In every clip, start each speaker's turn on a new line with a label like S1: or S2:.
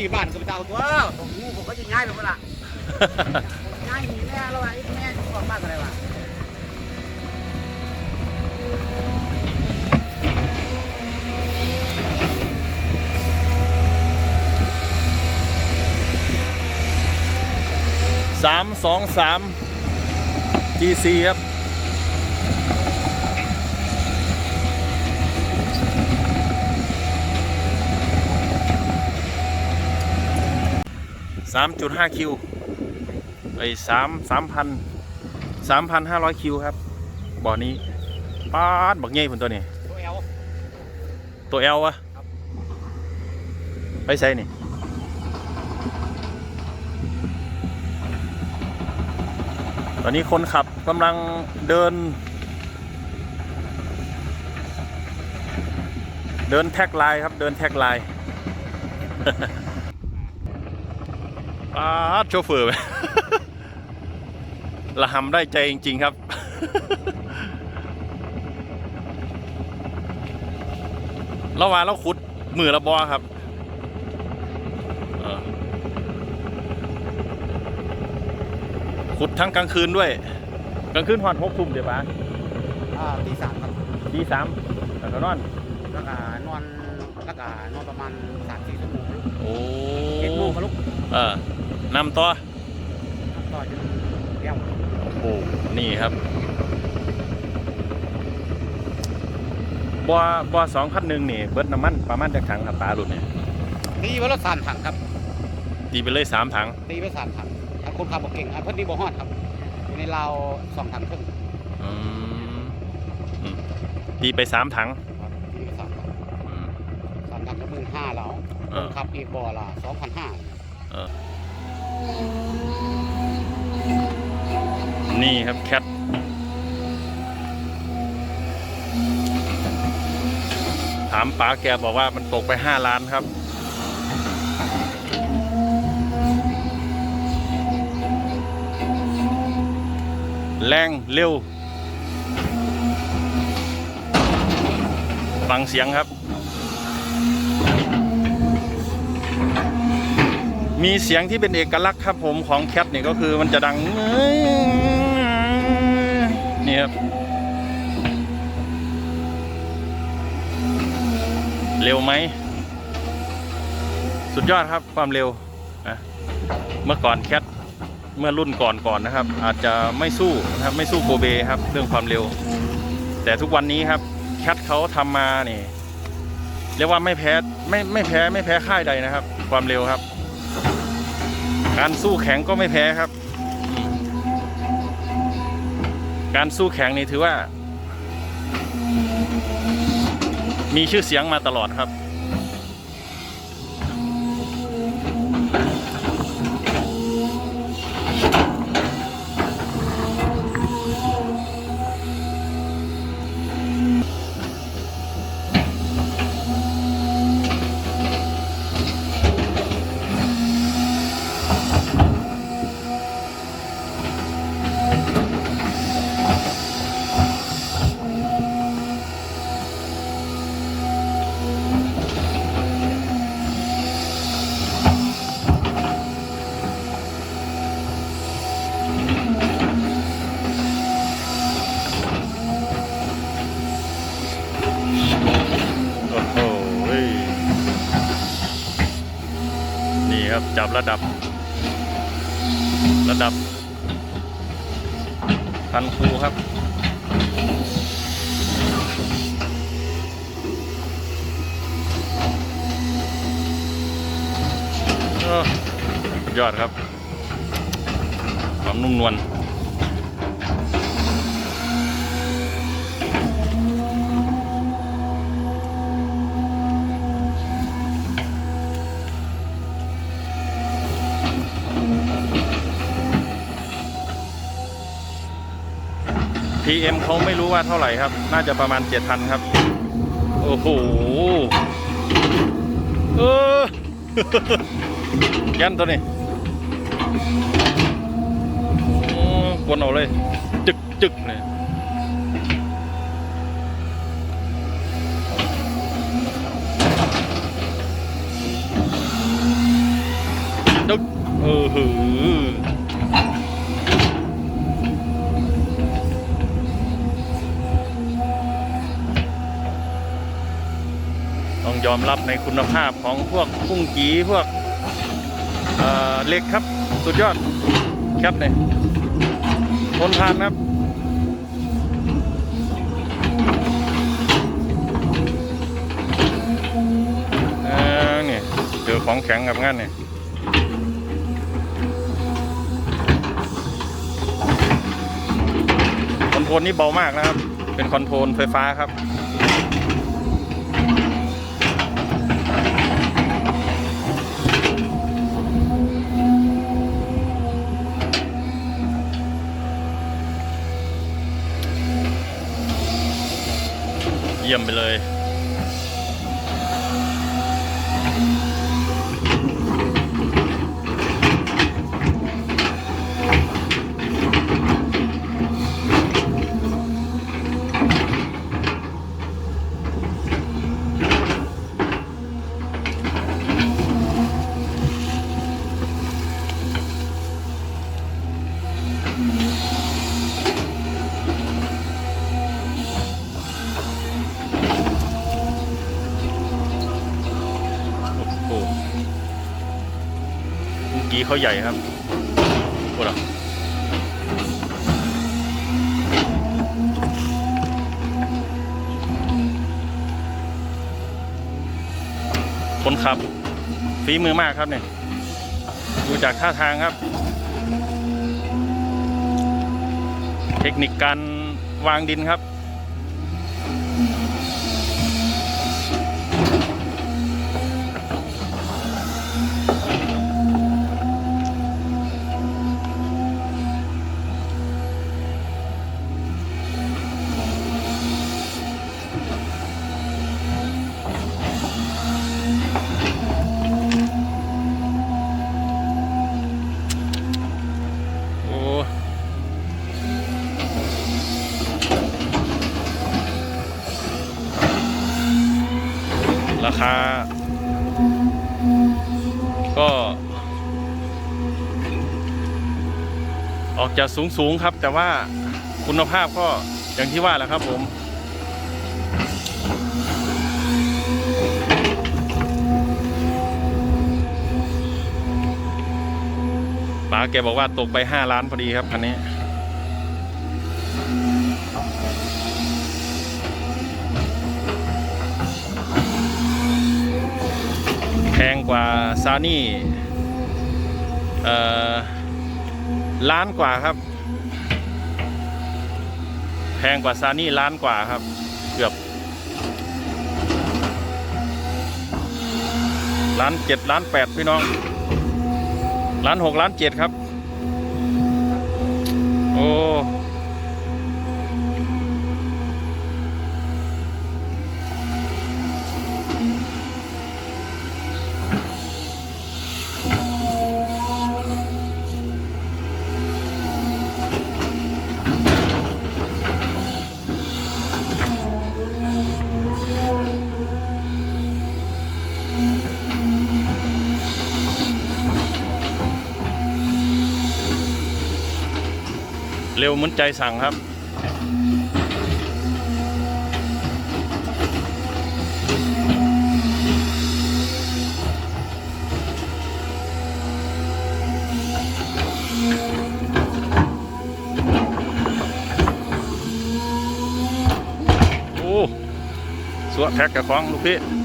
S1: ที่บ้านก็ไปเตาตัวผมงูผมก็จะย้ายไปเมื่อละย้ายหนีแม่แล้วไอ้แม่ออกบ้านอะไรวะ
S2: สามสองสาม GC ครับ สามจุดห้าคิวไอ้สามสามพันสามพันห้าร้อยคิวครับ บ่อนี้ป้าดบักเง่ผนตัวนี้
S1: ตัวเอล
S2: ตัวเอลวะ
S1: ครับ
S2: ไปใส่นี่ตอนนี้คนขับกำลังเดิน เดินแท็กไลน์ครับ เดินแท็กไลน์ ป้าดโชเฟอร์ไปละหำได้ใจจริง ๆ ครับเราว่าเราขุดมือละบอครับเออขุดทั้งกลางคืนด้วย กลางคืนหอดหกทุ่มเดี๋ยวปะ
S1: อ่าตีสามครับ
S2: ทีสามแล้วก็นอน
S1: แล้วก็นอนแล้วก็นอนประมาณสามสี่ชั่วโมง
S2: โอ้
S1: เจ็ดโมงก็ลุก
S2: เออ นำต่อ
S1: ต่อจนเดี่ยว
S2: โอ้นี่ครับบัวบัวสองพันหนึ่งนี่เบิดน้ำมันประมาณจากถังครับปลาหลุดเนี่ย
S1: ตีไว้แล้วสามถังครับ
S2: ตีไปเลยสามถัง
S1: ตีไว้สามถังถ้าคนขับบอกเก่งอะเพิ่นดีบ่ฮอดครับอยู่ในราวสองถังครึ่ง
S2: อืมอืมตีไปสามถัง
S1: ครับตีไปสามถัง
S2: อืม
S1: สามถังก็หมื่นห้าแล้ว
S2: เอ
S1: คน
S2: อ
S1: ขับอีกบ่อละสองพันห้า
S2: นี่ครับแคทถามป๋าแกบอกว่ามันตกไปห้าล้านครับ แรงเร็ว ฟังเสียงครับ มีเสียงที่เป็นเอกลักษณ์ครับผมของแคทเนี่ยก็คือมันจะดังนี่ครับเร็วไหม สุดยอดครับความเร็วนะเมื่อก่อนแคทเมื่อรุ่นก่อนก่อนนะครับ อาจจะไม่สู้นะครับไม่สู้โกเบครับเรื่องความเร็ว แต่ทุกวันนี้ครับแคทเขาทำมานี่เรียกว่าไม่แพ้ไม่ไม่แพ้ไม่แพ้ค่ายใดนะครับ ความเร็วครับ การสู้แข็งก็ไม่แพ้ครับ การสู้แข็งนี่ถือว่า มีชื่อเสียงมาตลอดครับ จับระดับ ระดับพันครูครับยอดครับ ความนุ่มนวล PM เขาไม่รู้ว่าเท่าไหร่ครับ น่าจะประมาณ 7,000 ครับ โอ้โหเออยันตัวนี้กวนเอาเลย จึกจึกเลยดึกเออหือ ยอมรับในคุณภาพของพวกพุ่งกีพวกเเล็กครับ สุดยอดแคปเนี่ยทนทานครับเออเนี่ยเจอของแข็งกับงั้นเนี่ยคอนโทรลนี่เบามากนะครับ เป็นคอนโทรลไฟฟ้าครับ ยี่ยมไปเลย เขาใหญ่ครับโอ้โหคนขับฝีมือมากครับเนี่ยดูจากท่าทางครับ เทคนิคการวางดินครับ ราคา ก็ ออกจะสูงสูงๆครับ แต่ว่าคุณภาพก็อย่างที่ว่าแหละครับผม ป๋าแกบอกว่าตกไป 5 ล้านพอดีครับคันนี้ งกว่าซานี่ล้านกว่าครับ แพงกว่าซานี่ล้านกว่าครับ เกือบล้านเจ็ดล้านแปดพี่น้องล้านหกล้านเจ็ดครับ โอ้ เร็วเหมือนใจสั่งครับ โอ้ สวะแพ็กกับของลูกพี่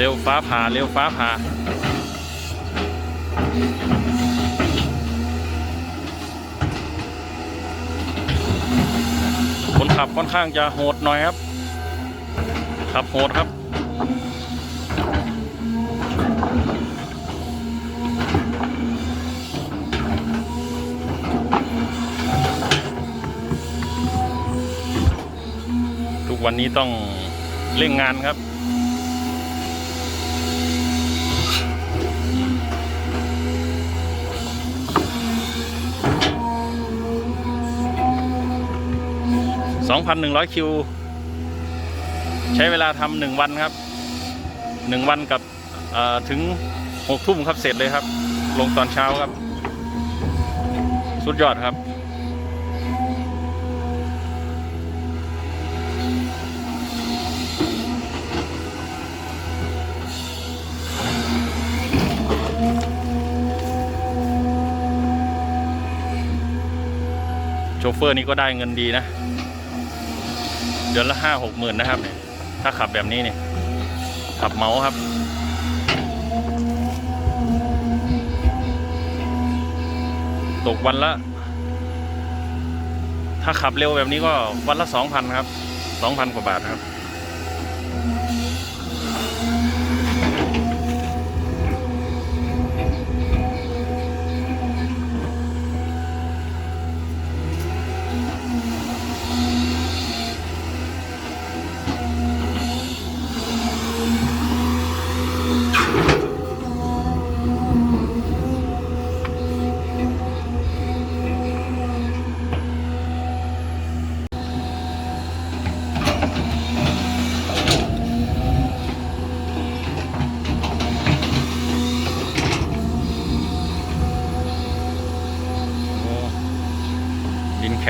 S2: เร็วฟ้าผ่าเร็วฟ้าผ่าคนขับค่อนข้างจะโหดหน่อยครับ ขับโหดครับทุกวันนี้ต้องเร่งงานครับ 2,100 คิว ใช้เวลาทำหนึ่งวันครับหนึ่งวันกับถึงหกทุ่มครับเสร็จเลยครับ ลงตอนเช้าครับ สุดยอดครับ โชเฟอร์นี่ก็ได้เงินดีนะ ดือนละห้าหกหมื่นนะครับเนี่ยถ้าขับแบบนี้เนี่ยขับเมาส์ครับ ตกวันละ ถ้าขับเร็วแบบนี้ก็วันละสองพันครับสองพันกว่าบาทครับ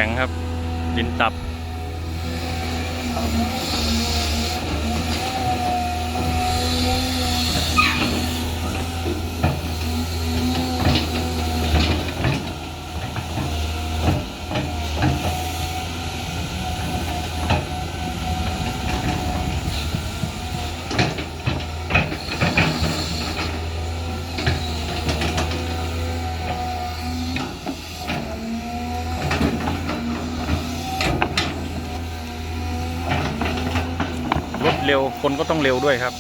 S2: แข็งครับ ดินตับ เร็วคนก็ต้องเร็วด้วยครับ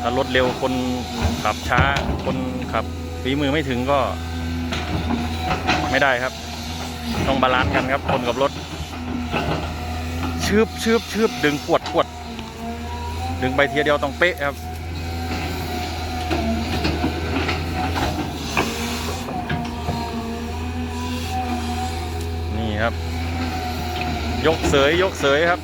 S2: ถ้ารถเร็วคนขับช้า คนขับฝีมือไม่ถึงก็ไม่ได้ครับ ต้องบาลานซ์กันครับ คนกับรถชืบชืบชืบดึงปวดปวดดึงไปเทียเดียวต้องเป๊ะครับ ยกเสยยกเสยครับ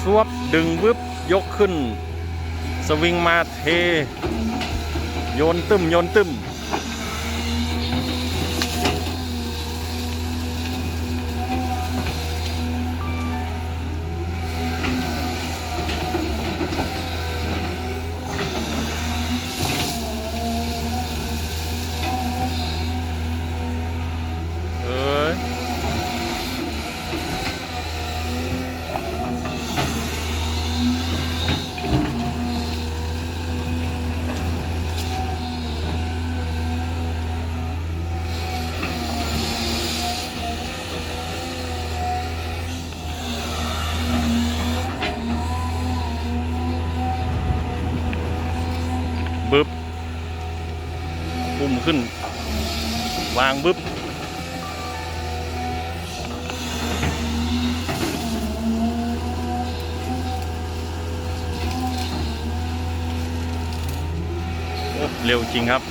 S2: สวบดึงวึบยกขึ้น สวิงมาเท โยนตึมโยนตึม วางบึบเร็วจริงครับ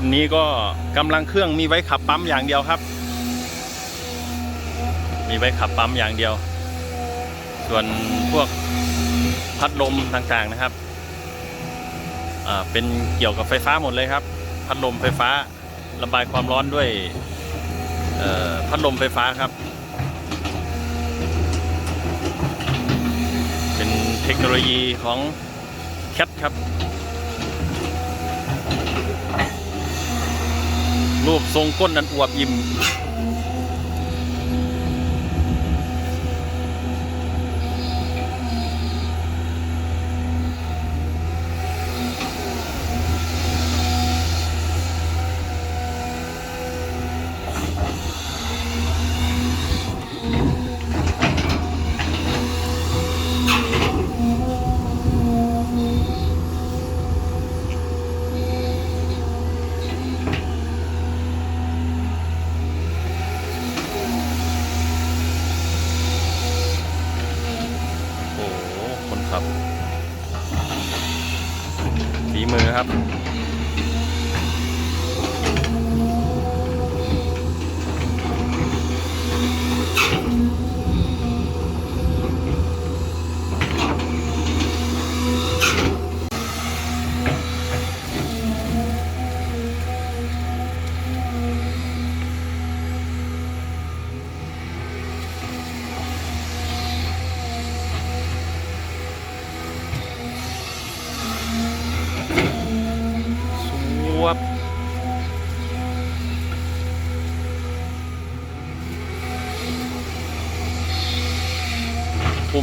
S2: รุ่นนี้ก็กำลังเครื่องมีไว้ขับปั๊มอย่างเดียวครับ มีไว้ขับปั๊มอย่างเดียว ส่วนพวกพัดลมต่างๆนะครับอ่าเป็นเกี่ยวกับไฟฟ้าหมดเลยครับ พัดลมไฟฟ้าระบายความร้อนด้วยเอ่อพัดลมไฟฟ้าครับ เป็นเทคโนโลยีของแคทครับ รูปทรงก้นนันอวบอิ่ม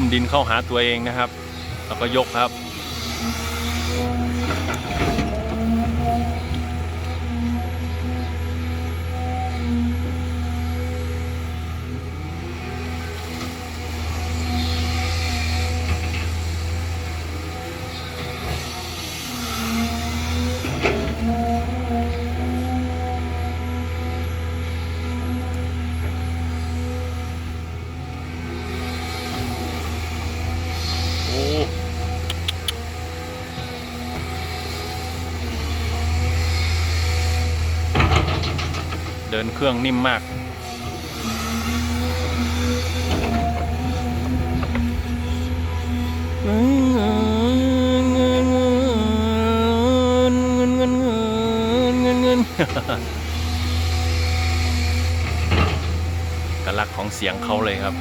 S2: มดินเข้าหาตัวเองนะครับ แล้วก็ยกครับ นเครื่องนิ่มมากเงินเงินเงินเงินเงินเงินเงินกลักของเสียงเขาเลยครับ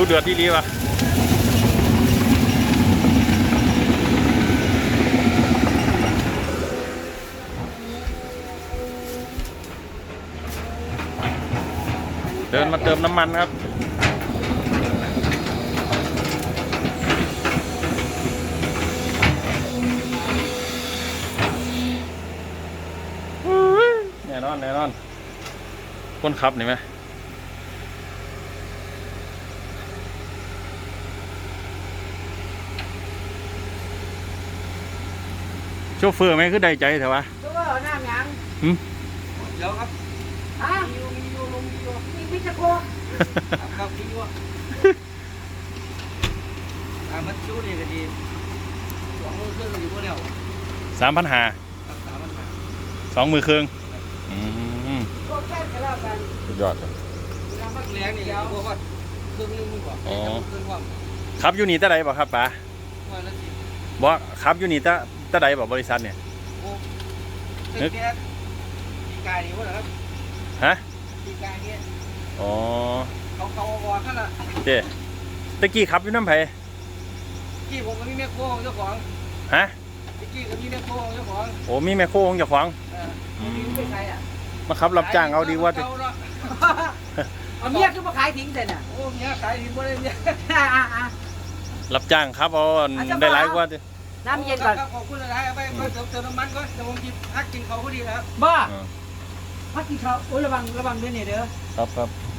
S2: ดูเดือดที่รีวะเดินมาเติมน้ำมันครับ แน่นอน แน่นอน คนขับนี่ไหม โชเฟอร์ไหมคือได้ใจเถอะวะ
S3: ตัวว่าเอาน้ำหยัง
S2: หืม
S3: เดี๋ยวครับฮะมีอยู่มีอยู่ลงมีอยู่มีพิจโกครับครับมีอยู่อ่ามันชูนี่ก็ดีสองมือเครื่องก็อยู่บ่แล้ว
S2: สามพันหา
S3: ครับสามพันห้า
S2: สองมือเครื่องอืม
S3: พวกแค่กันแล้วกัน
S2: สุดยอดครับ
S3: เวลาพักแรงนี่พวกว่าเครื่องนึงมึงกว่า
S2: อ๋อ
S3: เครื่องว่า
S2: ขับอยู่นี่ตะใดบ่ครับป๋า
S3: ว่าแล้วสิ
S2: บ่ขับอยู่นี่ตะ ตะใดบ่บริษัทเนี่ย
S3: โอ้เด็กแก่ปีกายนี่ว่าเหรอครับ
S2: ฮะ
S3: ปีกายเนี่ย
S2: อ๋อ
S3: เขาเขาบอกกันละ
S2: เจ้ตะกี้ขับอยู่น้ำไผ
S3: กี้ผมก็มีแม่โคของเจ้าของ
S2: ฮะ
S3: ตะกี้ก็มีแม่โคของเจ้าของ
S2: โอ้มีแมคโครของเจ้าของ
S3: เออมีไม่ใช่อะ
S2: มาขับรับจ้างเอาดีกว่าติ
S3: เเนะเอาเมียคือมาขายทิ้งเสร็จน่ะโอ้เมียขายทิ้งบ่ได้เมีย อะอะอะ
S2: รับจ้างครับเอา
S3: อาจจะ
S2: ได้หลายกว่าติ
S3: น้ำเย็นก่อนขอบคุณหลายๆเอาไปไปเติมเติมน้ำมันก่อนเดี๋ยวผมหยิบพักกินเขาพอดีครับบ้า
S2: อืม
S3: พักกินเขาโอ้ยระวังระวังด้วยเนี่ยเด้อ
S2: ครับครับ
S3: ร